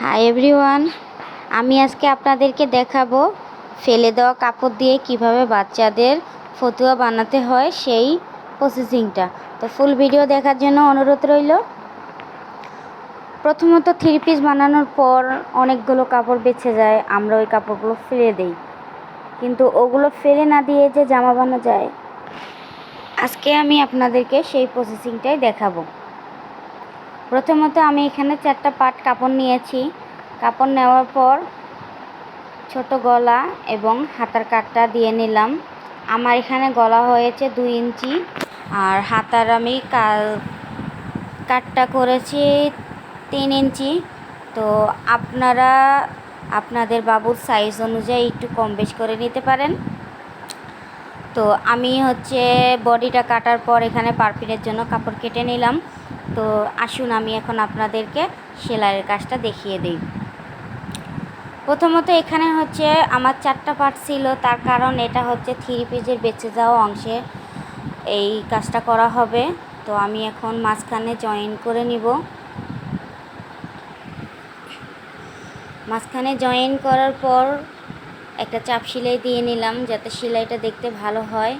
Hi everyone আমি আজকে আপনাদেরকে দেখাবো ফেলে দেওয়া কাপড় দিয়ে কীভাবে বাচ্চাদের ফতুয়া বানাতে হয় সেই প্রসেসিংটা তো ফুল ভিডিও দেখার জন্য অনুরোধ রইল। প্রথমত থ্রি পিস বানানোর পর অনেকগুলো কাপড় বেছে যায়, আমরা ওই কাপড়গুলো ফেলে দেই। কিন্তু ওগুলো ফেলে না দিয়ে যে জামা বানানো যায়, আজকে আমি আপনাদেরকে সেই প্রসেসিংটাই দেখাবো। প্রথমত আমি এখানে চারটা পাট কাপড় নিয়েছি। কাপড় নেওয়ার পর ছোট গলা এবং হাতার কাটটা দিয়ে নিলাম। আমার এখানে গলা হয়েছে দুই ইঞ্চি আর হাতার আমি কাটটা করেছি তিন ইঞ্চি। তো আপনারা, আপনাদের বাবুর সাইজ অনুযায়ী একটু কম বেশ করে নিতে পারেন। তো আমি হচ্ছে বডিটা কাটার পর এখানে পারপিনের জন্য কাপড় কেটে নিলাম। তো আসুন আমি এখন আপনাদেরকে সেলাইয়ের কাজটা দেখিয়ে দিই। প্রথমত এখানে হচ্ছে আমার চারটা পার্ট ছিল, তার কারণ এটা হচ্ছে থ্রি পিজের বেঁচে যাওয়া অংশে এই কাজটা করা হবে। তো আমি এখন মাঝখানে জয়েন করে নিব। মাঝখানে জয়েন করার পর একটা চাপ সেলাই দিয়ে নিলাম যাতে সেলাইটা দেখতে ভালো হয়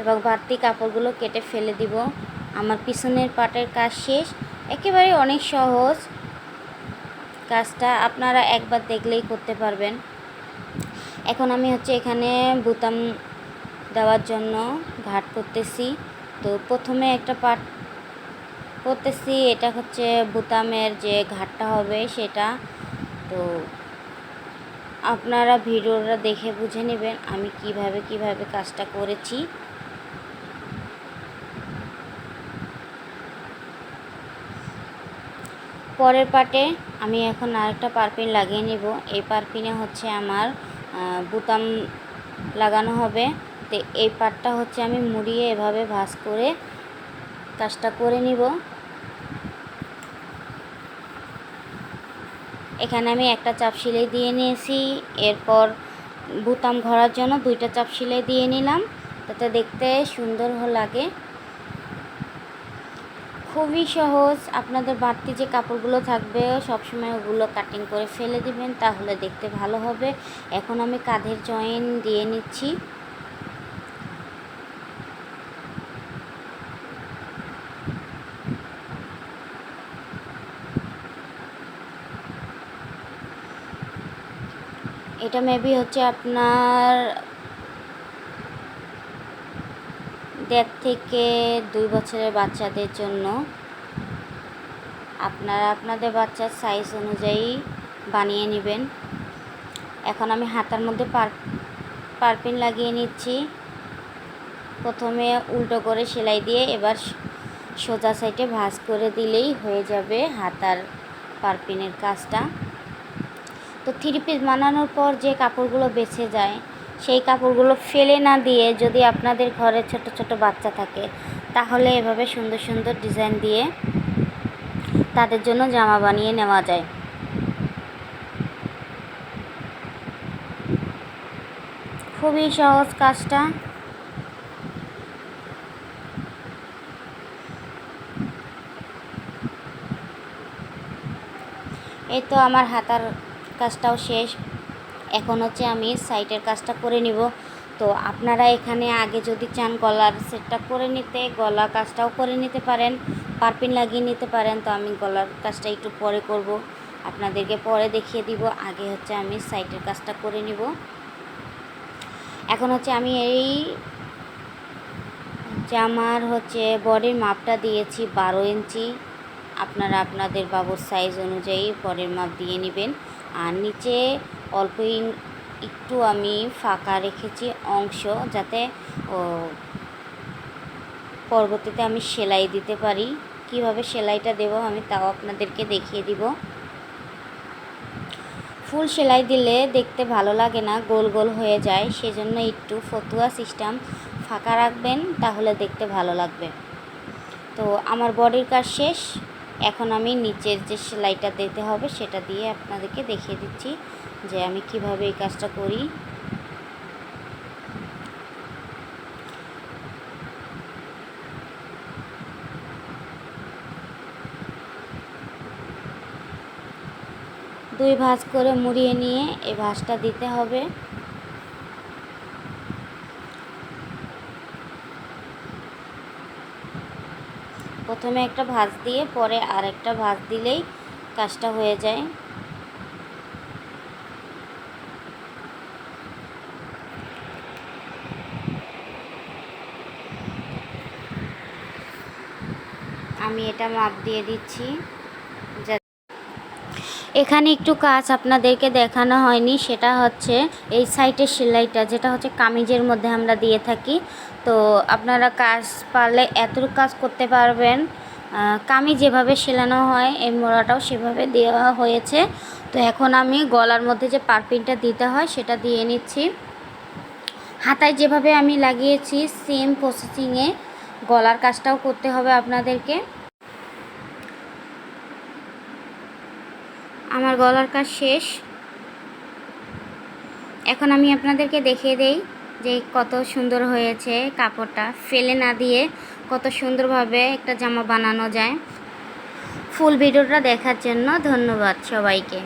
এবং বাড়তি কাপড়গুলো কেটে ফেলে দিব। আমার পিছনের পাটের কাজ শেষ। একেবারে অনেক সহজ কাজটা আপনারা একবার দেখলেই করতে পারবেন। এখন আমি হচ্ছে এখানে বুতাম দেওয়ার জন্য ঘাট করতেছি। তো প্রথমে একটা পাট করতেছি, এটা হচ্ছে বুতামের যে ঘাটটা হবে সেটা। তো আপনারা ভিডিওটা দেখে বুঝে নেবেন আমি কীভাবে কীভাবে কাজটা করেছি। পরের পাটে আমি এখন আরেকটা পারপিন লাগিয়ে নিব। এই পারপিনে হচ্ছে আমার বুতাম লাগানো হবে। তো এই পাটটা হচ্ছে আমি মুড়িয়ে এভাবে ভাস করে কাজটা করে নিব। এখানে আমি একটা চাপ সেলাই দিয়ে নিয়েছি। এরপর বুতাম ঘোরার জন্য দুইটা চাপ সেলাই দিয়ে নিলাম। তাতে দেখতে সুন্দর লাগে। খুবই সহজ। আপনাদের বাড়তি যে কাপড়গুলো থাকবে, সবসময় ওগুলো কাটিং করে ফেলে দিবেন, তাহলে দেখতে ভালো হবে। এখন আমি কাঁধের জয়েন দিয়ে নিচ্ছি। এটা মেবি হচ্ছে আপনার দেড় থেকে দুই বছরের বাচ্চাদের জন্য আপনারা আপনাদের বাচ্চার সাইজ অনুযায়ী বানিয়ে নেবেন। এখন আমি হাতার মধ্যে পার, পারপিন লাগিয়ে নিচ্ছি। প্রথমে উল্টো করে সেলাই দিয়ে এবার সোজা সাইডে ভাঁজ করে দিলেই হয়ে যাবে হাতার পারপিনের কাজটা। তো থ্রি পিস বানানোর পর যে কাপড়গুলো বেছে যায় সেই কাপড়গুলো ফেলে না দিয়ে যদি আপনাদের ঘরে ছোট ছোট বাচ্চা থাকে, তাহলে এভাবে সুন্দর সুন্দর ডিজাইন দিয়ে তাদের জন্য জামা বানিয়ে নেওয়া যায়। খুবই সহজ কাজটা। এই তো আমার হাতার কাজটাও শেষ। এখন হচ্ছে আমি সাইটের কাজটা করে নিব। তো আপনারা এখানে আগে যদি চান গলার সেটটা করে নিতে, গলা কাজটাও করে নিতে পারেন, পারপিন লাগিয়ে নিতে পারেন, তো আমি গলার কাজটা একটু পরে করব। আপনাদেরকে পরে দেখিয়ে দিব, আগে হচ্ছে আমি সাইটের কাজটা করে নিব। এখন হচ্ছে আমি এই জামার হচ্ছে বডির মাপটা দিয়েছি বারো ইঞ্চি। আপনারা আপনাদের বাবুর সাইজ অনুযায়ী বডির মাপ দিয়ে নেবেন। আর নিচে অল্প একটু আমি ফাঁকা রেখেছি অংশ যাতে পরবর্তীতে আমি সেলাই দিতে পারি। কীভাবে সেলাইটা দেব আমি তাও আপনাদেরকে দেখিয়ে দিব। ফুল সেলাই দিলে দেখতে ভালো লাগে না, গোল গোল হয়ে যায়। সেজন্য একটু ফতুয়া সিস্টেম ফাঁকা রাখবেন, তাহলে দেখতে ভালো লাগবে। তো আমার বডির কাজ শেষ। এখন আমি নিচের যে সেলাইটা দিতে হবে সেটা দিয়ে আপনাদেরকে দেখিয়ে দিচ্ছি যে আমি কীভাবে এই কাজটা করি। দুই ভাঁজ করে মুড়িয়ে নিয়ে এই ভাঁজটা দিতে হবে। প্রথমে একটা ভাঁজ দিয়ে, পরে আরেকটা ভাঁজ দিলেই কাজটা হয়ে যায়। আমি এটা মাপ দিয়ে দিচ্ছি। এখানে একটু কাজ আপনাদেরকে দেখানো হয়নি, সেটা হচ্ছে এই সাইটের সেলাইটা, যেটা হচ্ছে কামিজের মধ্যে আমরা দিয়ে থাকি। তো আপনারা কাজ পারলে এতটুকু কাজ করতে পারবেন। কামিজ যেভাবে সেলানো হয়, এই মোড়াটাও সেভাবে দেওয়া হয়েছে। তো এখন আমি গলার মধ্যে যে পারপিনটা দিতে হয়, সেটা দিয়ে নিচ্ছি। হাতায় যেভাবে আমি লাগিয়েছি সেম প্রসেসিংয়ে গলার কাজটাও করতে হবে আপনাদেরকে। আমার গলার কাজ শেষ। এখন আমি আপনাদেরকে দেখিয়ে দেই যে কত সুন্দর হয়েছে কাপড়টা। ফেলে না দিয়ে কত সুন্দরভাবে একটা জামা বানানো যায়। ফুল ভিডিওটা দেখার জন্য ধন্যবাদ সবাইকে।